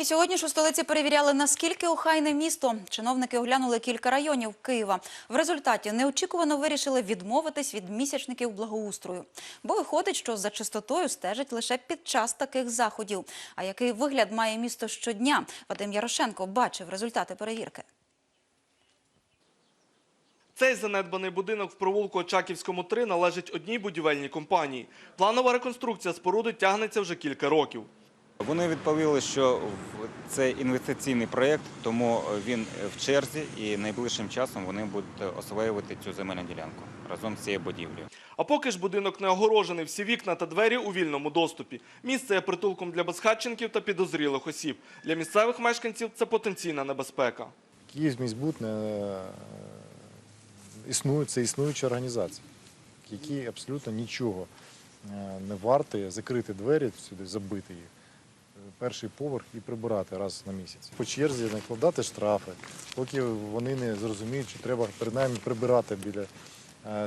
І сьогодні ж у столиці перевіряли, наскільки охайне місто. Чиновники оглянули кілька районів Києва. В результаті неочікувано вирішили відмовитись від місячників благоустрою. Бо виходить, що за чистотою стежать лише під час таких заходів. А який вигляд має місто щодня? Вадим Ярошенко бачив результати перевірки. Цей занедбаний будинок в провулку Очаківському 3 належить одній будівельній компанії. Планова реконструкція споруди тягнеться вже кілька років. Вони відповіли, що це інвестиційний проєкт, тому він в черзі і найближчим часом вони будуть освоювати цю земельну ділянку разом з цією будівлею. А поки ж будинок не огорожений, всі вікна та двері у вільному доступі. Місце є притулком для безхатченків та підозрілих осіб. Для місцевих мешканців це потенційна небезпека. Київміськбуд не існує, це існуюча організація, які абсолютно нічого е, не варті закрити двері сюди, забити їх, е, перший поверх і прибирати раз на місяць. По черзі накладати штрафи, поки вони не зрозуміють, що треба принаймні прибирати біля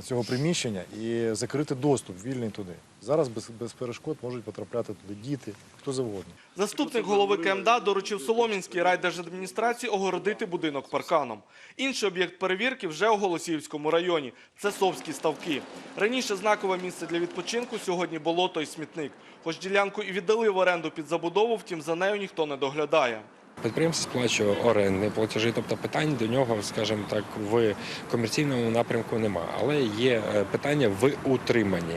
цього приміщення і закрити доступ вільний туди. Зараз без, без перешкод можуть потрапляти туди діти, хто завгодно. Заступник голови КМДА доручив Солом'янській райдержадміністрації огородити будинок парканом. Інший об'єкт перевірки вже у Голосіївському районі. Це Совські ставки. Раніше знакове місце для відпочинку, сьогодні болото і смітник. Хоч ділянку і віддали в оренду під забудову, втім за нею ніхто не доглядає. Підприємство сплачує орендні платежі, тобто питань до нього, скажімо так, в комерційному напрямку немає. Але є е, питання в утриманні.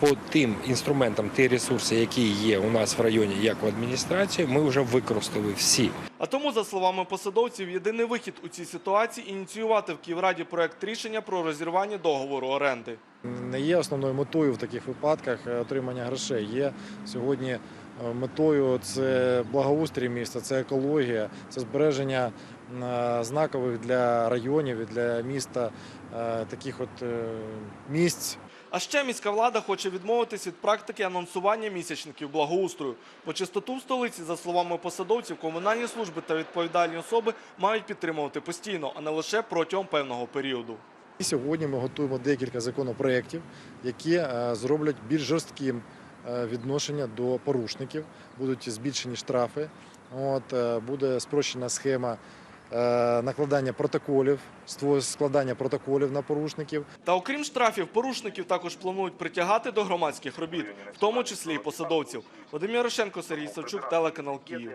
По тим інструментам, ті ресурси, які є у нас в районі, як в адміністрації, ми вже використали всі. А тому, за словами посадовців, єдиний вихід у цій ситуації ініціювати в Київраді проект рішення про розірвання договору оренди. не є основною метою в таких випадках е, отримання грошей. Є сьогодні метою це благоустрій міста, це екологія, це збереження е, знакових для районів і для міста е, таких от е, місць. А ще міська влада хоче відмовитись від практики анонсування місячників благоустрою. Бо чистоту в столиці, за словами посадовців, комунальні служби та відповідальні особи мають підтримувати постійно, а не лише протягом певного періоду. І сьогодні ми готуємо декілька законопроєктів, які зроблять більш жорстким відношення до порушників. Будуть збільшені штрафи. От, е, буде спрощена схема е, накладання протоколів, складання протоколів на порушників. Та окрім штрафів, порушників також планують притягати до громадських робіт, в тому числі і посадовців. Вадим Ярошенко, Сергій Савчук, телеканал Київ.